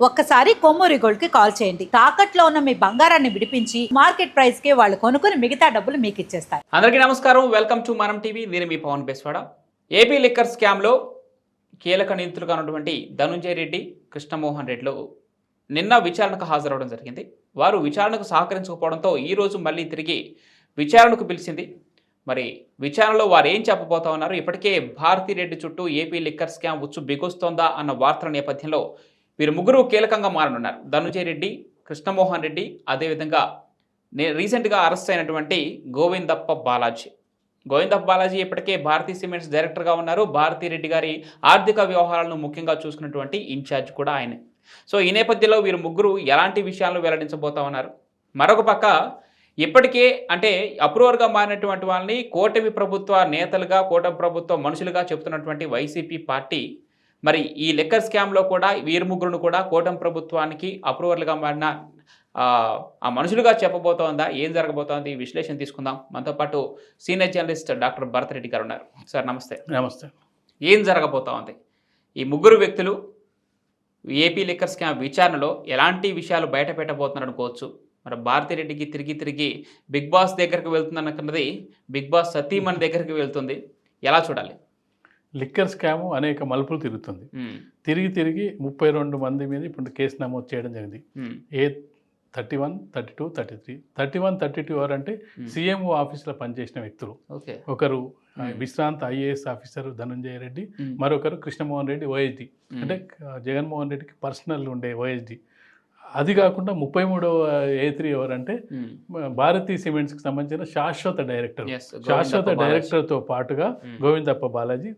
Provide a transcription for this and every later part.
ఒక్కసారి కొమ్మూరి గోల్డ్కి కాల్ చేయండి. తాకట్లో ఉన్న మీ బంగారాన్ని విడిపించి మార్కెట్ ప్రైస్కి వాళ్ళు కొనుక్కుని మిగతా డబ్బులు మీకు ఇచ్చేస్తారు. అందరికీ నమస్కారం. Welcome to Manam TV. నేను మీ పవన్ బెస్వాడ. ఏపీ లిక్కర్ స్కామ్లో కీలక నిందితులుగా ఉన్నటువంటి ధనుంజయ రెడ్డి కృష్ణమోహన్ రెడ్డిలు నిన్న విచారణకు హాజరవడం జరిగింది. వారు విచారణకు సహకరించకపోవడంతో ఈరోజు మళ్ళీ తిరిగి విచారణకు పిలిచింది. మరి విచారణలో వారు ఏం చెప్పబోతా ఉన్నారు? ఇప్పటికే భారతీ రెడ్డి చుట్టూ ఏపీ లిక్కర్ స్కామ్ ఉచ్చు బిగుస్తోందా అన్న వార్తల నేపథ్యంలో వీరు ముగ్గురు కీలకంగా మారనున్నారు. ధనుంజయ రెడ్డి కృష్ణమోహన్ రెడ్డి అదేవిధంగా నే రీసెంట్గా అరెస్ట్ అయినటువంటి గోవిందప్ప బాలాజీ. గోవిందప్ప బాలాజీ ఇప్పటికే భారతీ సిమెంట్స్ డైరెక్టర్గా ఉన్నారు. భారతీ రెడ్డి గారి ఆర్థిక వ్యవహారాలను ముఖ్యంగా చూసుకున్నటువంటి ఇన్ఛార్జ్ కూడా ఆయనే. సో ఈ నేపథ్యంలో వీరు ముగ్గురు ఎలాంటి విషయాలను వెల్లడించబోతా ఉన్నారు? మరొక పక్క ఇప్పటికే అంటే అప్రూవర్గా మారినటువంటి వాళ్ళని కూటమి ప్రభుత్వ నేతలుగా కూటమి ప్రభుత్వ మనుషులుగా చెప్తున్నటువంటి వైసీపీ పార్టీ మరి ఈ లెక్కర్ స్కామ్లో కూడా వీరు ముగ్గురును కూడా కూటమి ప్రభుత్వానికి అప్రూవర్లుగా మారిన ఆ, మనుషులుగా చెప్పబోతోందా? ఏం జరగబోతోంది? ఈ విశ్లేషణ తీసుకుందాం. మనతో పాటు senior journalist doctor Bharat Reddy గారు ఉన్నారు. సార్ నమస్తే. నమస్తే. ఏం జరగబోతా ఉంది ఈ ముగ్గురు వ్యక్తులు ఏపీ లిక్కర్ స్కామ్ విచారణలో ఎలాంటి విషయాలు బయట పెట్టబోతున్నారు అనుకోవచ్చు? మరి భారతిరెడ్డికి తిరిగి తిరిగి బిగ్ బాస్ దగ్గరికి వెళ్తుందన్నది బిగ్ బాస్ సతీమణి దగ్గరికి వెళ్తుంది. ఎలా చూడాలి? లిక్కర్ స్కామ్ అనేక మలుపులు తిరుగుతుంది. తిరిగి తిరిగి ముప్పై రెండు మంది మీద ఇప్పుడు కేసు నమోదు చేయడం జరిగింది. A thirty one thirty two thirty three. Thirty one thirty two Hmm. CMO ఆఫీస్లో పనిచేసిన వ్యక్తులు. ఒకరు. విశ్రాంత ఐఏఎస్ ఆఫీసర్ ధనంజయ రెడ్డి మరొకరు కృష్ణమోహన్ రెడ్డి ఓఎస్డి అంటే జగన్మోహన్ రెడ్డికి పర్సనల్ ఉండే ఓఎస్డి అది కాకుండా ముప్పై మూడవ ఏ త్రీ ఎవరంటే ఉమ్, భారతీ సిమెంట్స్కి సంబంధించిన శాశ్వత డైరెక్టర్. శాశ్వత. డైరెక్టర్తో పాటుగా గోవిందప్ప బాలాజీ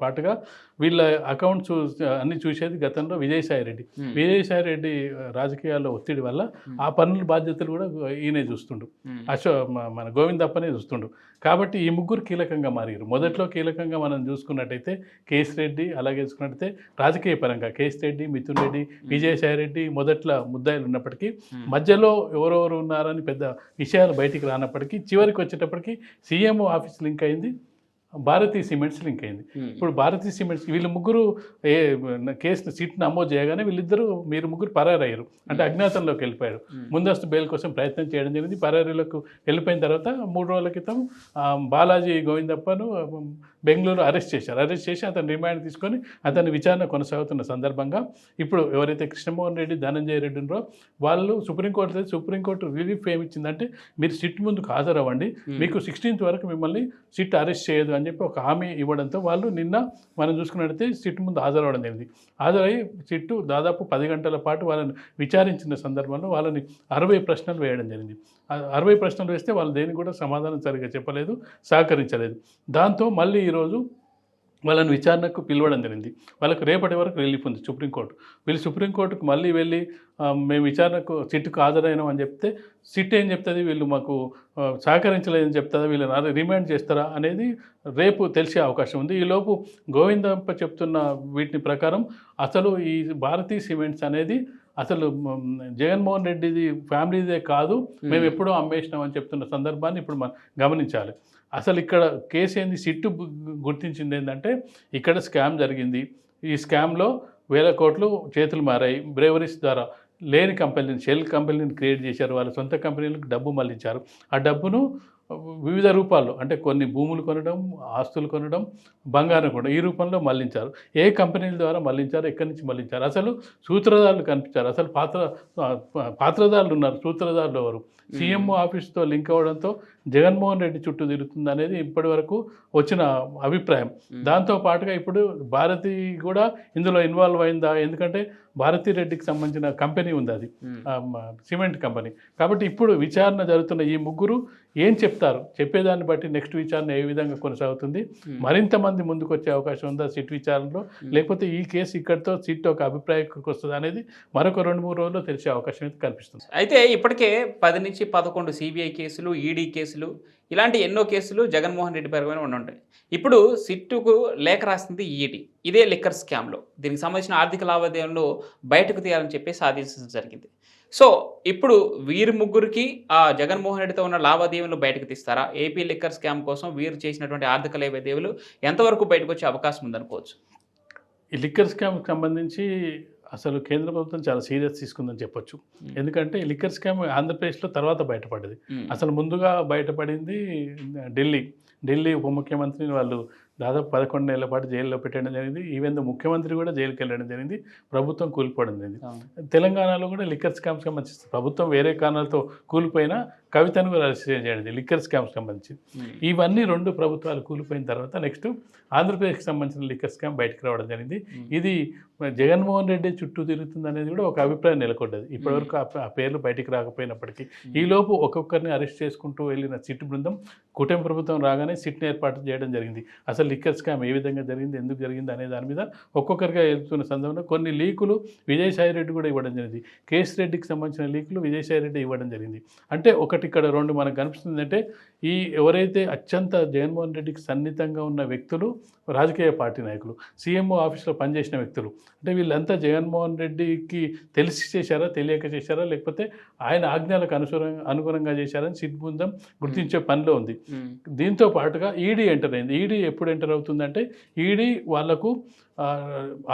పాటుగా వీళ్ళ అకౌంట్ చూ అన్ని చూసేది గతంలో విజయసాయి రెడ్డి. విజయసాయి రెడ్డి రాజకీయాల్లో ఒత్తిడి వల్ల ఆ పనుల బాధ్యతలు కూడా ఈయనే చూస్తుండు. అశో మన గోవిందప్పనే చూస్తుండు. కాబట్టి ఈ ముగ్గురు కీలకంగా మారారు మొదట్లో కీలకంగా మనం చూసుకున్నట్టయితే కేఎస్ రెడ్డి అలాగే చూసుకున్నట్టయితే రాజకీయ పరంగా కేఎస్ రెడ్డి మిథున్ రెడ్డి విజయసాయి రెడ్డి మొదట్లో ముద్దాయిలు ఉన్నప్పటికీ మధ్యలో ఎవరెవరు ఉన్నారని పెద్ద విషయాలు బయటికి రానప్పటికీ చివరికి వచ్చేటప్పటికి సీఎంఓ ఆఫీస్ లింక్ అయింది. భారతీ సిమెంట్స్ లింక్ అయింది. ఇప్పుడు భారతీ సిమెంట్స్ వీళ్ళు ముగ్గురు ఏ కేసు సీట్ నమోదు చేయగానే వీళ్ళిద్దరూ మీరు ముగ్గురు పరారయ్యారు. అంటే అజ్ఞాతంలోకి వెళ్ళిపోయారు. ముందస్తు బెయిల్ కోసం ప్రయత్నం చేయడం జరిగింది. పరారీలకు వెళ్ళిపోయిన తర్వాత మూడు రోజుల క్రితం బాలాజీ గోవిందప్పను బెంగళూరు అరెస్ట్ చేశారు. అరెస్ట్ చేసి అతను రిమాండ్ తీసుకొని అతని విచారణ కొనసాగుతున్న సందర్భంగా ఇప్పుడు ఎవరైతే కృష్ణమోహన్ రెడ్డి ధనంజయ రెడ్డి ఉన్నారో వాళ్ళు సుప్రీంకోర్టు సుప్రీంకోర్టు రిలీఫ్ ఏమి ఇచ్చిందంటే మీరు సిట్ ముందుకు హాజరవ్వండి. మీకు సిక్స్టీన్త్ వరకు మిమ్మల్ని సిట్ అరెస్ట్ చేయదు అని చెప్పి ఒక హామీ ఇవ్వడంతో వాళ్ళు నిన్న మనం చూసుకున్నట్టయితే సిట్ ముందు హాజరవడం జరిగింది. హాజరై సిట్టు దాదాపు పది గంటల పాటు వాళ్ళని విచారించిన సందర్భంలో వాళ్ళని అరవై ప్రశ్నలు వేయడం జరిగింది. అరవై ప్రశ్నలు వేస్తే వాళ్ళు దేనికి కూడా సమాధానం సరిగ్గా చెప్పలేదు సహకరించలేదు. దాంతో మళ్ళీ ఈరోజు వాళ్ళని విచారణకు పిలవడం జరిగింది. వాళ్ళకు రేపటి వరకు రిలీఫ్ ఉంది సుప్రీంకోర్టు. వీళ్ళు సుప్రీంకోర్టుకు మళ్ళీ వెళ్ళి మేము విచారణకు సిట్కు హాజరైనాం అని చెప్తే సిట్ ఏం చెప్తుంది? వీళ్ళు మాకు సహకరించలేదని చెప్తుందా? వీళ్ళని రిమాండ్ చేస్తారా? అనేది రేపు తెలిసే అవకాశం ఉంది. ఈలోపు గోవిందప్ప చెప్తున్న వీటిని ప్రకారం అసలు ఈ భారతీ సిమెంట్స్ అనేది అసలు జగన్మోహన్ రెడ్డిది ఫ్యామిలీదే కాదు. మేము. ఎప్పుడో అమ్మేసినాం అని చెప్తున్న సందర్భాన్ని ఇప్పుడు మనం గమనించాలి. అసలు ఇక్కడ కేసు ఏంది? సిట్టు గుర్తించింది ఏంటంటే ఇక్కడ స్కామ్ జరిగింది. ఈ స్కామ్లో వేల కోట్లు చేతులు మారాయి. బ్రేవరీస్ ద్వారా లేని కంపెనీని షెల్ కంపెనీని క్రియేట్ చేశారు. వాళ్ళ సొంత కంపెనీలకు డబ్బు మళ్ళించారు. ఆ డబ్బును వివిధ రూపాల్లో అంటే కొన్ని భూములు కొనడం ఆస్తులు కొనడం బంగారం కొనడం ఈ రూపంలో మళ్ళించారు ఏ కంపెనీల ద్వారా మళ్ళించారు ఎక్కడి నుంచి మళ్ళించారు అసలు సూత్రధారులు కనిపించారు. అసలు పాత్ర పాత్రధారులు ఉన్నారు సూత్రధారులు ఎవరు? సీఎంఓ ఆఫీస్తో లింక్ అవ్వడంతో జగన్మోహన్ రెడ్డి చుట్టూ తిరుగుతుంది అనేది ఇప్పటి వరకు వచ్చిన అభిప్రాయం. దాంతో పాటుగా ఇప్పుడు భారతి కూడా ఇందులో ఇన్వాల్వ్ అయిందా? ఎందుకంటే భారతీ రెడ్డికి సంబంధించిన కంపెనీ ఉంది అది. Cement company. కాబట్టి ఇప్పుడు విచారణ జరుగుతున్న ఈ ముగ్గురు ఏం చెప్తారు? చెప్పేదాన్ని బట్టి నెక్స్ట్ విచారణ ఏ విధంగా కొనసాగుతుంది. మరింత మంది ముందుకు వచ్చే అవకాశం ఉందా సిట్ విచారణలో? లేకపోతే ఈ కేసు ఇక్కడితో సిట్ ఒక అభిప్రాయానికి వస్తుంది అనేది మరొక రెండు మూడు రోజుల్లో తెలిసే అవకాశం అయితే కనిపిస్తుంది అయితే ఇప్పటికే పది నుంచి పదకొండు సిబిఐ కేసులు ఈడీ కేసులు ఇలాంటి ఎన్నో కేసులు జగన్మోహన్ రెడ్డి పరమైన ఉండుంటాయి ఇప్పుడు సిట్టుకు లేఖ రాసింది ఈడీ ఇదే లిక్కర్ స్కామ్లో. దీనికి సంబంధించిన ఆర్థిక లావాదేవీలను బయటకు తీయాలని చెప్పేసి ఆదేశించడం జరిగింది. సో ఇప్పుడు వీరి ముగ్గురికి ఆ జగన్మోహన్ రెడ్డితో ఉన్న లావాదేవీలు బయటకు తీస్తారా? ఏపీ లిక్కర్ స్కామ్ కోసం వీరు చేసినటువంటి ఆర్థిక లావాదేవీలు ఎంతవరకు బయటకు వచ్చే అవకాశం ఉందనుకోవచ్చు? ఈ లిక్కర్ స్కామ్కి సంబంధించి అసలు కేంద్ర ప్రభుత్వం చాలా సీరియస్ తీసుకుందని చెప్పొచ్చు. ఎందుకంటే లిక్కర్ స్కామ్ ఆంధ్రప్రదేశ్లో తర్వాత బయటపడింది. అసలు ముందుగా బయటపడింది ఢిల్లీ. ఢిల్లీ ఉప ముఖ్యమంత్రిని వాళ్ళు దాదాపు పదకొండు నెలల పాటు జైల్లో పెట్టడం జరిగింది. ఈవెన్ ద ముఖ్యమంత్రి కూడా జైలుకి వెళ్ళడం జరిగింది. ప్రభుత్వం కూలిపోవడం జరిగింది. తెలంగాణలో కూడా లిక్కర్ స్కామ్స్ సంబంధించి ప్రభుత్వం వేరే కారణాలతో కూలిపోయినా కవితను కూడా అరెస్ట్ చేయడం లిక్కర్ స్కామ్స్ సంబంధించి. ఇవన్నీ రెండు ప్రభుత్వాలు కూలిపోయిన తర్వాత నెక్స్ట్ ఆంధ్రప్రదేశ్కి సంబంధించిన లిక్కర్ స్కామ్ బయటకు రావడం జరిగింది. ఇది జగన్మోహన్ రెడ్డి చుట్టూ తిరుగుతుంది అనేది కూడా ఒక అభిప్రాయం నెలకొండదు. ఇప్పటివరకు ఆ పేర్లు బయటికి రాకపోయినప్పటికీ. ఈ లోపు ఒక్కొక్కరిని అరెస్ట్ చేసుకుంటూ వెళ్ళిన సిట్ బృందం కూటమి ప్రభుత్వం రాగానే సిట్ని ఏర్పాటు చేయడం జరిగింది. అసలు లిక్కర్ స్కామ్ ఏ విధంగా జరిగింది ఎందుకు జరిగింది అనే దాని మీద ఒక్కొక్కరిగా వెళ్తున్న సందర్భంలో కొన్ని లీకులు విజయసాయి రెడ్డి కూడా ఇవ్వడం జరిగింది. కేసు రెడ్డికి సంబంధించిన లీకులు విజయసాయి రెడ్డి ఇవ్వడం జరిగింది. అంటే ఒకటి ఇక్కడ రెండు మనకు కనిపిస్తుంది అంటే ఈ ఎవరైతే అత్యంత జగన్మోహన్ రెడ్డికి సన్నిహితంగా ఉన్న వ్యక్తులు రాజకీయ పార్టీ నాయకులు సీఎంఓ ఆఫీస్లో పనిచేసిన వ్యక్తులు అంటే వీళ్ళంతా జగన్మోహన్ రెడ్డికి తెలిసి చేశారా తెలియక చేశారా లేకపోతే ఆయన ఆజ్ఞలకు అనుసరంగా అనుగుణంగా చేశారని సిట్ బృందం గుర్తించే పనిలో ఉంది. దీంతో పాటుగా ఈడీ ఎంటర్ అయింది ఈడీ ఎప్పుడు ఎంటర్ అవుతుందంటే ఈడీ వాళ్ళకు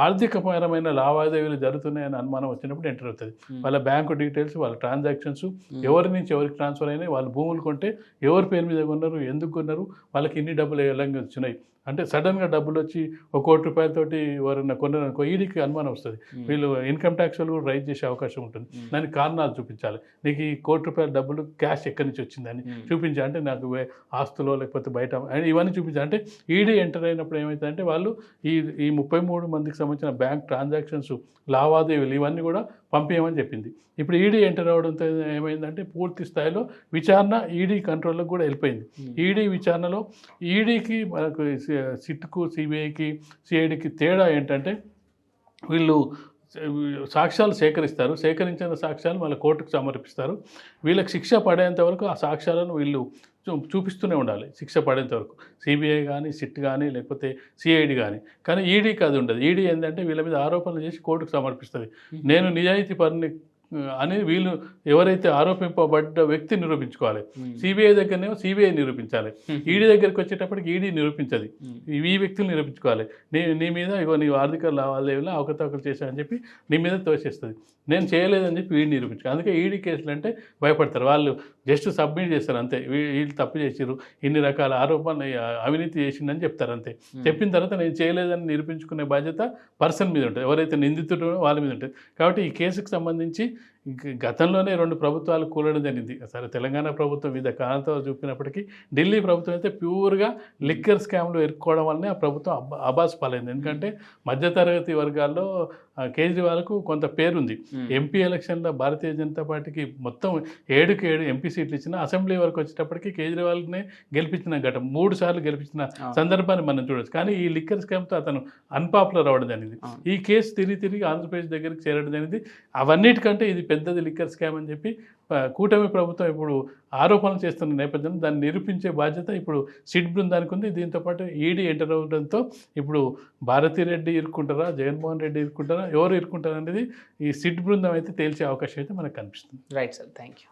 ఆర్థికపరమైన లావాదేవీలు జరుగుతున్నాయని అనుమానం వచ్చినప్పుడు ఎంటర్ అవుతుంది. వాళ్ళ బ్యాంకు డీటెయిల్స్ వాళ్ళ ట్రాన్సాక్షన్స్ ఎవరి నుంచి ఎవరికి ట్రాన్స్ఫర్ అయినాయి వాళ్ళు భూములు కొంటే ఎవరి పేరు మీద కొన్నారు ఎందుకు కొన్నారు వాళ్ళకి ఇన్ని డబ్బులు ఎలా వచ్చినాయి. అంటే సడన్గా డబ్బులు వచ్చి ఒక కోటి రూపాయలతోటి ఎవరైనా కొన్నారు అనుకో ఈడీకి అనుమానం వస్తుంది. వీళ్ళు ఇన్కమ్ ట్యాక్స్ వాళ్ళు కూడా రైజ్ చేసే అవకాశం ఉంటుంది. దానికి కారణాలు చూపించాలి. నీకు ఈ కోటి రూపాయల డబ్బులు క్యాష్ ఎక్కడి నుంచి వచ్చిందని. చూపించాలి అంటే నాకు ఆస్తులో లేకపోతే బయట ఇవన్నీ చూపించాలి. అంటే ఈడీ ఎంటర్ అయినప్పుడు ఏమవుతుందంటే వాళ్ళు ఈ ఈ ముప్పై మూడు మందికి సంబంధించిన బ్యాంక్ ట్రాన్సాక్షన్స్ లావాదేవీలు ఇవన్నీ కూడా పంపించమని చెప్పింది. ఇప్పుడు ఈడీ ఎంటర్ అవడంతో ఏమైందంటే పూర్తి స్థాయిలో విచారణ ఈడీ కంట్రోల్లోకి కూడా వెళ్ళిపోయింది. మ్మ్. ఈడీ విచారణలో ఈడీకి మనకు సిట్కు సిబిఐకి సిఐడికి తేడా ఏంటంటే వీళ్ళు సాక్ష్యాలు సేకరిస్తారు. సేకరించిన సాక్ష్యాలు మళ్ళీ కోర్టుకు సమర్పిస్తారు. వీళ్ళకి శిక్ష పడేంత వరకు ఆ సాక్ష్యాలను వీళ్ళు చూపిస్తూనే ఉండాలి శిక్ష పడేంత వరకు. సిబిఐ కానీ సిట్ కానీ లేకపోతే సిఐడి కానీ కానీ ఈడీకి అది ఉండదు. ఈడీ ఏంటంటే వీళ్ళ మీద ఆరోపణలు చేసి కోర్టుకు సమర్పిస్తుంది. నేను నిజాయితీ పని అని వీళ్ళు ఎవరైతే ఆరోపింపబడ్డ వ్యక్తి నిరూపించుకోవాలి. సిబిఐ దగ్గరనేమో సిబిఐ నిరూపించాలి. ఈడీ దగ్గరికి వచ్చేటప్పటికి ఈడీ నిరూపించదు. ఈ వ్యక్తులు నిరూపించుకోవాలి. నీ నీ మీద ఇగో నీవు ఆర్థిక లావాదేవీలో అవకతవకలు చేశావని చెప్పి నీ మీద తోసేస్తుంది. నేను చేయలేదని చెప్పి వీడిని నిరూపించు అందుకే ఈడీ కేసులు అంటే భయపడతారు. వాళ్ళు జస్ట్ సబ్మిట్ చేస్తారు అంతే. వీళ్ళు తప్పు చేసిరు ఇన్ని రకాల ఆరోపణలు అవినీతి చేసిందని చెప్తారు అంతే. చెప్పిన తర్వాత నేను చేయలేదని నిరూపించుకునే బాధ్యత పర్సన్ మీద ఉంటుంది. ఎవరైతే నిందితుడో వాళ్ళ మీద ఉంటుంది. కాబట్టి ఈ కేసుకు సంబంధించి గతంలోనే రెండు ప్రభుత్వాలు కూలడం జరిగింది. సరే తెలంగాణ ప్రభుత్వం వివిధ కారణాలతో చూపినప్పటికీ ఢిల్లీ ప్రభుత్వం అయితే ప్యూర్గా లిక్కర్ స్కామ్లు ఎరుక్కోవడం వల్లనే ఆ ప్రభుత్వం అబ్బా అబాస్ పాలైంది. ఎందుకంటే మధ్యతరగతి వర్గాల్లో కేజ్రీవాల్కు కొంత పేరుంది. ఎంపీ ఎలక్షన్లో భారతీయ జనతా పార్టీకి మొత్తం ఏడుకి ఏడు ఎంపీ సీట్లు ఇచ్చిన అసెంబ్లీ వరకు వచ్చేటప్పటికి కేజ్రీవాల్నే గెలిపించిన ఘటన మూడు సార్లు గెలిపించిన. సందర్భాన్ని మనం చూడొచ్చు. కానీ ఈ లిక్కర్ స్కామ్తో అతను అన్పాపులర్ అవ్వడం జరిగింది. ఈ కేసు తిరిగి తిరిగి ఆంధ్రప్రదేశ్ దగ్గరికి చేరడం జరిగింది. అవన్నిటికంటే ఇది పెద్దది లిక్కర్ స్కామ్ అని చెప్పి కూటమి ప్రభుత్వం ఇప్పుడు ఆరోపణలు చేస్తున్న నేపథ్యంలో దాన్ని నిరూపించే బాధ్యత ఇప్పుడు సిట్ బృందానికి ఉంది. దీంతోపాటు ఈడీ ఎంటర్ అవ్వడంతో ఇప్పుడు భారతీ రెడ్డి ఇరుక్కుంటారా? జగన్మోహన్ రెడ్డి ఇరుక్కుంటారా? ఎవరు ఇరుక్కుంటారు అనేది ఈ సిట్ బృందం అయితే తేల్చే అవకాశం అయితే మనకు కనిపిస్తుంది. Right sir thank you